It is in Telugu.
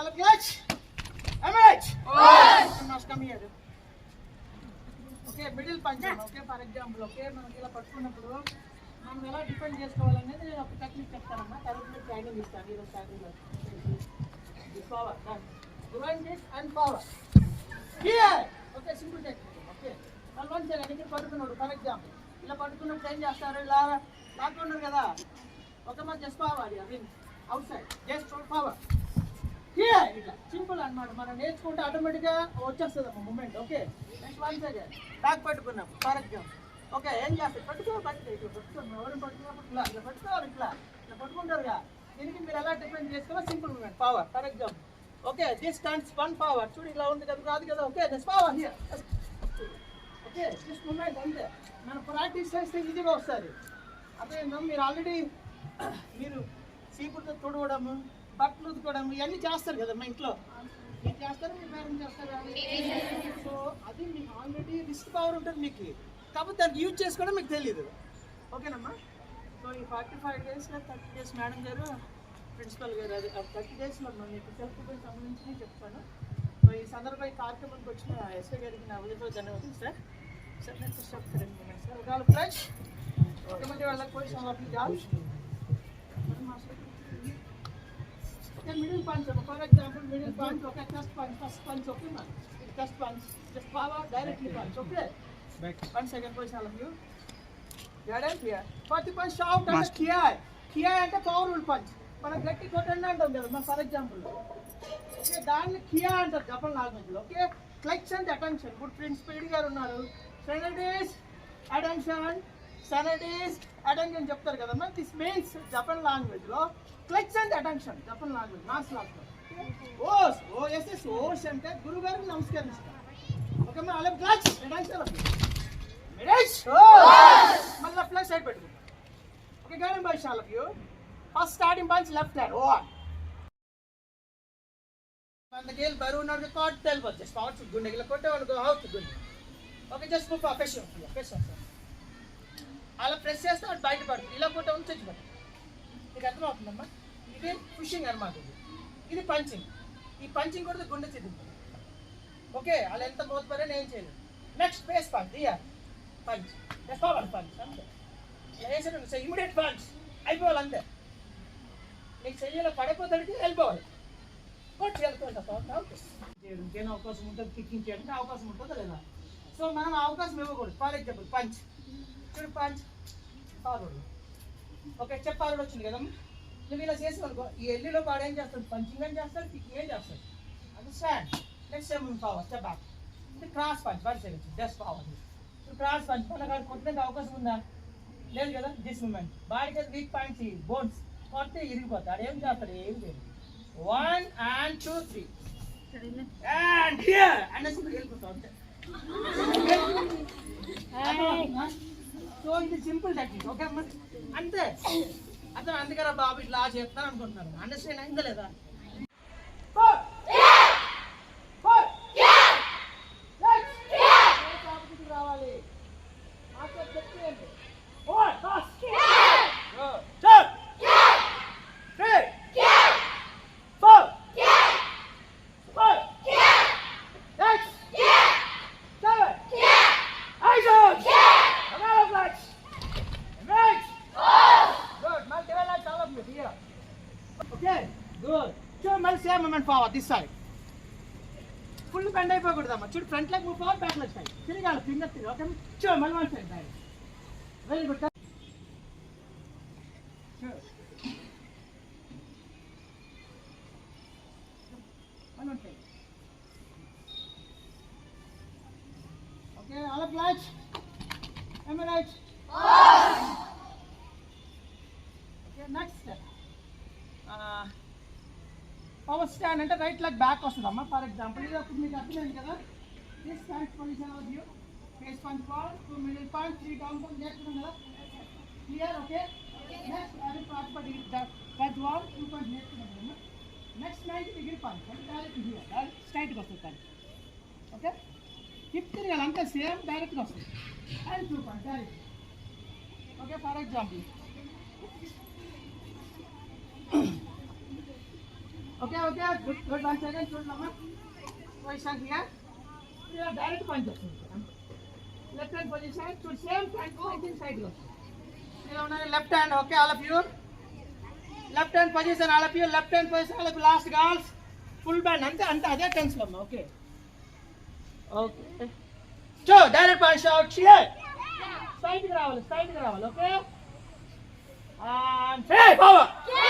Caleb Gletch. Emmett. Yes. You must come here. Okay middle punch okay for example okay మనకి ఇలా పట్టుకున్నప్పుడు మనం ఎలా డిపెండ్ చేసుకోవాలనేది నేను ఒక టెక్నిక్ చెప్తానమ్మా. తర్వాత ట్రైనింగ్ ఇస్తాను ఈరోజు Saturday power divine this and power clear okay simple technique okay వాళ్ళు వన్ సెకండ్ ఇక్కడ పట్టుకున్నాడు ఫర్ ఎగ్జాంపుల్ ఇలా పట్టుకున్నప్పుడు ఏం చేస్తారు? ఇలా లాక్కున్నారు కదా. ఒక మంది just power I mean outside just power simple అనమాట మనం నేర్చుకుంటే ఆటోమేటిక్గా వచ్చేస్తుంది అమ్మ movement okay next one second back పట్టుకున్నాం. ఫర్ ఎగ్జాంపుల్ ఓకే ఏం చేస్తారు పట్టుకో పట్టుకో. ఇట్లా పట్టుకోండి ఎవరిని పట్టుకున్నప్పుడు ఇట్లా ఇట్లా పట్టుకోవాలి ఇట్లా. ఇట్లా పట్టుకుంటారుగా దీనికి మీరు ఎలా డిపెండ్ చేసుకోవాలి simple movement power for example okay this stands one power చూడు ఇలా ఉంది కదా రాదు కదా. Okay this power here okay this movement అంతే. మనం ప్రాక్టీస్ చేస్తే ఈజీగా వస్తుంది. అదే మీరు ఆల్రెడీ మీరు సీపుతో తుడవడము బట్టలు ఉతుకోవడం ఇవన్నీ చేస్తారు కదా మా ఇంట్లో. మీరు చేస్తారు? మీ పేరెంట్స్ చేస్తారు? సో అది మీకు ఆల్రెడీ రిస్క్ పవర్ ఉంటుంది మీకు. కాకపోతే దాన్ని యూజ్ చేసుకోవడం మీకు తెలియదు ఓకేనమ్మా? సో ఈ forty five days thirty days madam గారు ప్రిన్సిపల్ గారు అది థర్టీ డేస్లో మీకు సెల్ఫ్ డిఫెన్స్ సంబంధించి చెప్తాను. సో ఈ సందర్భంగా ఈ కార్యక్రమానికి వచ్చిన ఎస్ఐ గారికి నా ఉదయం ధన్యవాదాలు సార్ సార్ నేను చెప్తాను సార్ ఒకవేళ ఫ్రెష్ ఒకటి వాళ్ళకి పోయి సమాప్తి job middle punch for example middle punch ఒక chest punch first punch okay మా chest punch just power directly punch okay one second position all of you గడన్ clear first punch shout అంటే కియాయ్ కియాయ్ అంటే పవర్ఫుల్ పంచ్ మనం గట్టి కొట్టండి అంటాం కదా మన ఫర్ ఎగ్జాంపుల్. ఓకే దాన్ని కియా అంటారు జపన్ లాంగ్వేజ్లో ఓకే? క్లచ్ అండ్ అటెన్షన్ ఇప్పుడు ప్రిన్స్ పీడి గారు ఉన్నారు. సెనడీస్ అటెన్షన్ సెనడీస్ అటెన్షన్ చెప్తారు కదమ్మా దిస్ మీన్స్ జపన్ లాంగ్వేజ్లో clutch and attention Japan language mass language ఓస్ ఓ ఎస్ ఎస్ ఓస్ అంటే గురువు గారికి నమస్కరిస్తాం ఓకే మరి అలా క్లచ్ అటెన్షన్ మళ్ళీ ప్లస్ సైడ్ పెట్టుకుంటాం okay Kaaram by shall you first starting points left hand ఓ అందుకేళ్ళు బరువు ఉన్నాడు కాట్ తెలిపోతుంది స్పాట్స్ గుండెకి కొట్టే ఇలా కొట్టేవాడు గుండె. Okay just fashion fashion sir అలా ప్రెస్ చేస్తే అది బయట పడుతుంది ఇలా కొట్టే ఉంది చచ్చిపోతుంది నీకు అర్థమవుతుందమ్మా? ఇదే పుషింగ్ అనమాట ఇది. ఇది పంచింగ్ ఈ పంచింగ్ కూడా గుండె చిద్దుతుంది ఓకే అలా ఎంత మోతుపరే ఏం చేయలేదు. నెక్స్ట్ ఫేస్ పంచ్ దియా పంచ్ నెక్స్ట్ పవర్ పంచ్ అంతే. ఇలా వేసాడు ఇమీడియట్ పంచ్ అయిపోవాలి అంతే. నీకు చెయ్యలో పడిపోతాడికి వెళ్ళిపోవాలి. కొట్టి చేయడం. ఇంకేనా అవకాశం ఉంటుంది కిక్కింగ్ చేయడానికి అవకాశం ఉంటుందా లేదా? సో మనం అవకాశం ఇవ్వకూడదు. ఫర్ ఎగ్జాంపుల్ పంచ్ చూడు పంచ్ ఫార్వర్డ్ ఓకే ఫార్వర్డ్ వచ్చింది కదమ్మా. నువ్వు ఇలా చేసి అనుకో ఈ ఎల్లిలో వాడు ఏం చేస్తాడు? పంచింగ్ ఏం చేస్తాడు? కిక్కింగ్ ఏం చేస్తాడు? అది stand next time power step back ఇది cross punch one second just power cross punch కాదు కొట్టడానికి అవకాశం ఉందా? లేదు కదా దిస్ మూమెంట్ బాడీకి వీక్ పాయింట్స్ బోన్స్ కొడితే ఇరిగిపోతాడు ఏం చేస్తాడు? ఏం చేయడు. One and two three and here అనేసి వెళ్ళిపోతాం అంతే సో ఇది సింపుల్ టెక్నిక్ ఓకే అంతే. అతను అందుకరా బాబు ఇట్లా చేస్తాను అనుకుంటున్నారు అండర్స్టాండ్ అయిందా లేదా? Good. Sure, మళ్ళీ same movement forward this side full bend అయిపోకూడదమ్మా. చూడు front leg move forward back leg side తిరగాలి ఫింగర్ తిరిగి ఓకే చూడు మళ్ళీ one side back very good One more time. Okay, all of lights. Am power stand అంటే రైట్ లెగ్ బ్యాక్ వస్తుందమ్మా. ఫర్ ఎగ్జాంపుల్ ఇది అప్పుడు మీకు అర్థమైంది కదా? This stand position of you face punch point two middle point three down point నేర్చుకున్నాం కదా? క్లియర్ ఓకే నెక్స్ట్ అది property that one two point నేర్చుకున్నాం కదా నెక్స్ట్ నైట్ డిగ్రీ పాయింట్ అంటే డైరెక్ట్ హియర్ డైరెక్ట్ స్ట్రైట్గా వస్తుంది కానీ ఓకే హిప్ తిరగాలి అంతే సేమ్ డైరెక్ట్గా వస్తుంది. And two point direct okay for example Okay, okay, good, good, one second, good, Mama. Position here. We have direct punch up. Left hand position, should same time go inside here. You have left hand, okay, all of you. Left hand position, all of you, left hand position, all of you, last girls. Full band, and the other tense, Mama, okay. Okay. So, direct punch out, here. Side gravel, side gravel, okay? And, hey, power! Yeah.